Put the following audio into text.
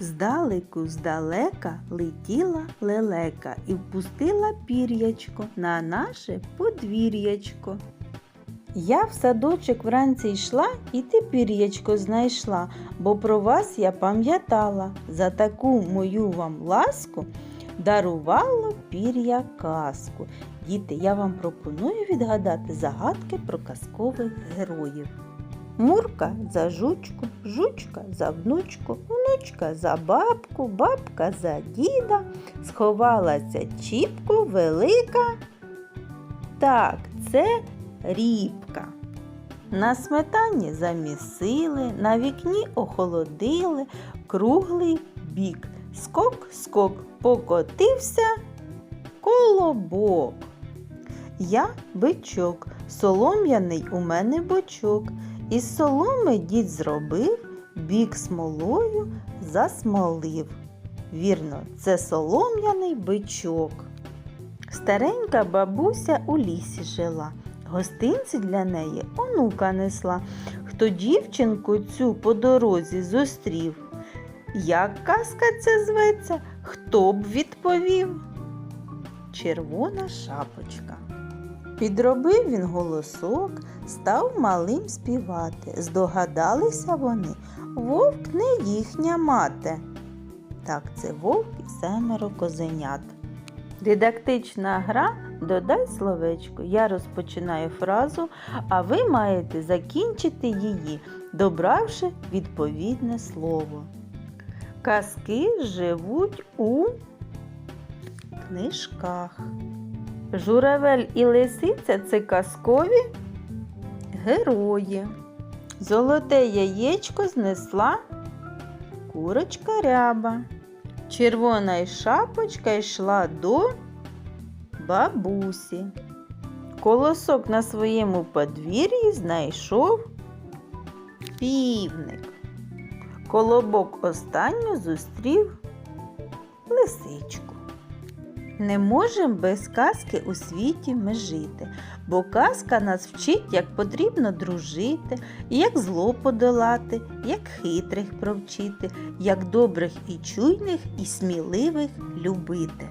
Здалеку, здалека летіла лелека і впустила пір'ячко на наше подвір'ячко. Я в садочок вранці йшла і ти пір'ячко знайшла, бо про вас я пам'ятала. За таку мою вам ласку дарувало пір'я казку. Діти, я вам пропоную відгадати загадки про казкових героїв. Мурка за жучку, жучка за внучку, внучка за бабку, бабка за діда, сховалася чіпку велика. Так, це рібка. На сметані замісили, на вікні охолодили, круглий бік. Скок, скок, покотився колобок. Я бичок, солом'яний у мене бочок. Із соломи дід зробив, бік смолою засмолив. Вірно, це солом'яний бичок. Старенька бабуся у лісі жила, гостинці для неї онука несла. Хто дівчинку цю по дорозі зустрів? Як казка ця зветься, хто б відповів? Червона шапочка. Підробив він голосок, став малим співати. Здогадалися вони, вовк не їхня мати. Так, це вовк і семеро козенят. Дидактична гра додай словечко. Я розпочинаю фразу, а ви маєте закінчити її, добравши відповідне слово. Казки живуть у книжках. Журавель і лисиця це казкові герої. Золоте яєчко знесла курочка ряба. Червона шапочка йшла до бабусі. Колосок на своєму подвір'ї знайшов півник. Колобок останню зустрів лисичку. Не можемо без казки у світі ми жити, бо казка нас вчить, як потрібно дружити, як зло подолати, як хитрих провчити, як добрих і чуйних і сміливих любити.